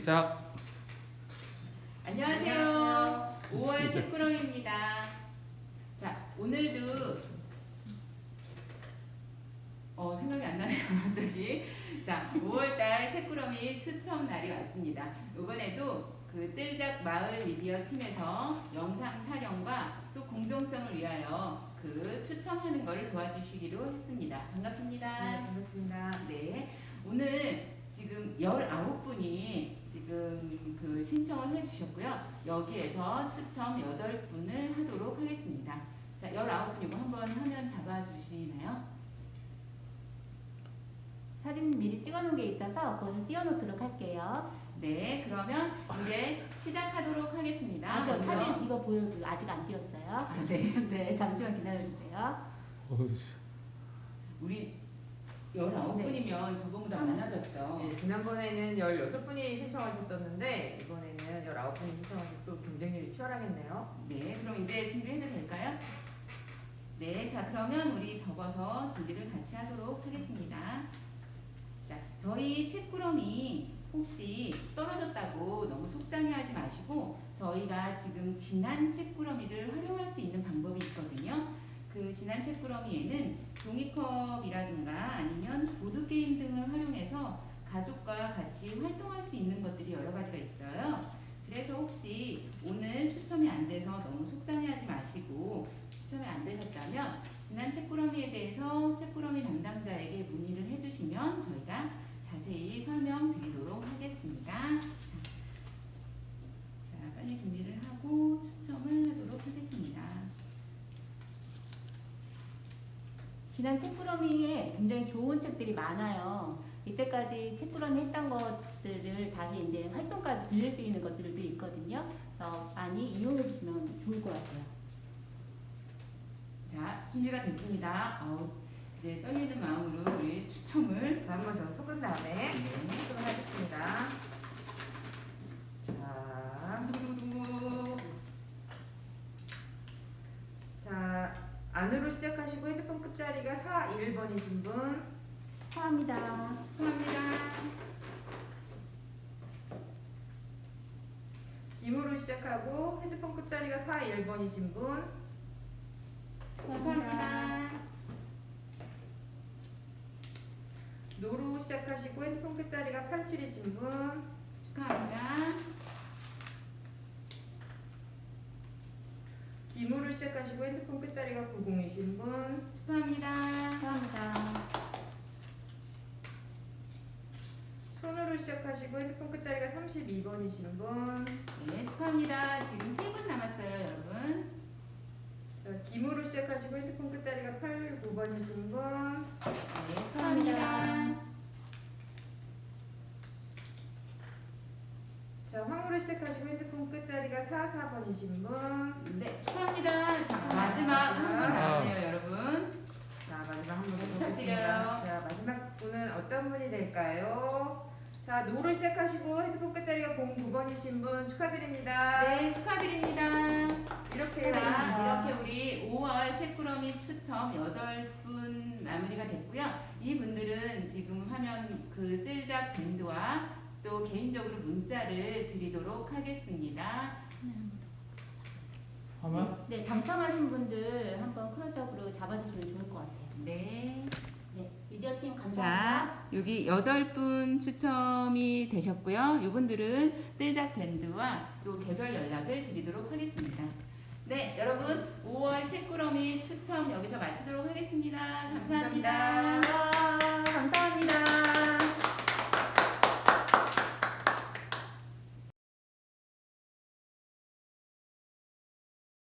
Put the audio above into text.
시작. 안녕하세요. 5월 책구렁입니다. 자, 오늘도 어 생각이 안 나네요, 갑자기. 자, 5월달 책구렁이 추첨 날이 왔습니다. 이번에도 그 뜰작 마을 미디어 팀에서 영상 촬영과 또 공정성을 위하여 그 추첨하는 것을 도와주시기로 했습니다. 반갑습니다. 네, 반갑습니다. 네, 오늘 지금 19분이 지금 그 신청을 해주셨고요. 여기에서 추첨 8분을 하도록 하겠습니다. 자, 19분이고 한번 화면 잡아주시나요? 사진 미리 찍어놓은 게 있어서 그걸 띄워놓도록 할게요. 네, 그러면 이제 시작하도록 하겠습니다. 아, 저 먼저- 사진 이거 보여도 아직 안 띄웠어요. 아, 네. 네, 잠시만 기다려주세요. 우리 19분이면 저번보다 많아졌죠. 네, 지난번에는 16분이 신청하셨었는데 이번에는 19분이 신청하셔서 또 경쟁률이 치열하겠네요. 네, 그럼 이제 준비해도 될까요? 네, 자 그러면 우리 적어서 준비를 같이 하도록 하겠습니다. 자, 저희 책구름이 혹시 떨어졌다고 너무 속상해하지 마시고 저희가 지금 진한 책구러미를 활용할 수 있는 방법이 있거든요. 그 진한 책구러미에는 종이컵이라든가 아니면 보드게임 등을 활용해서 가족과 같이 활동할 수 있는 것들이 여러 가지가 있어요. 그래서 혹시 오늘 추첨이 안 돼서 너무 속상해하지 마시고 추첨이 안 되셨다면 지난 책구러미에 대해서 책구러미 담당자에게 문의를 해주시면 저희가 자세히 설명드리도록 하겠습니다. 자, 자, 빨리 준비를 하고 추첨을 하도록 하겠습니다. 지난 책구러미에 굉장히 좋은 책들이 많아요. 이때까지 책구러미 했던 것들을 다시 이제 활동까지 빌릴 수 있는 것들도 있거든요. 그래서 많이 이용해 주시면 좋을 것 같아요. 자, 준비가 됐습니다. 어우, 이제 떨리는 마음으로 우리 추첨을 자, 한번 저 속은 다음에 네. 추첨을 하겠습니다. 안으로 시작하시고 핸드폰 끝자리가 4, 1번이신 분 축하합니다. 축하합니다. 김으로 시작하고 핸드폰 끝자리가 4, 1번이신 분 축하합니다. 노로 시작하시고 핸드폰 끝자리가 8, 7이신 분 축하합니다. 김으로 시작하시고 핸드폰 끝자리가 90이신 분 축하합니다. 축하합니다. 손으로 시작하시고 핸드폰 끝자리가 32번이신 분 네, 축하합니다. 지금 세 분 남았어요, 여러분. 자, 김으로 시작하시고 핸드폰 끝자리가 8, 9번이신 분 네, 축하합니다. 자, 황으로 시작하시고 핸드폰 끝자리가 4, 4번이신 분 네, 축하합니다. 자, 마지막 한분 남았네요, 여러분. 자, 마지막 한 분 부탁드려요. 해보겠습니다. 자, 마지막 분은 어떤 분이 될까요? 자, 노로 시작하시고 핸드폰 끝자리가 09번이신 분 축하드립니다. 네, 축하드립니다. 이렇게 자, 이렇게 우리 5월 책구러미 추첨 8분 마무리가 됐고요. 이분들은 지금 화면 그 뜰작 밴드와 또 개인적으로 문자를 드리도록 하겠습니다. 화면? 네, 당첨하신 분들 한번 클로즈업으로 잡아주시면 좋을 것 같아요. 네. 네, 미디어팀 감사합니다. 자, 여기 8분 추첨이 되셨고요. 이분들은 뜰작 밴드와 또 개별 연락을 드리도록 하겠습니다.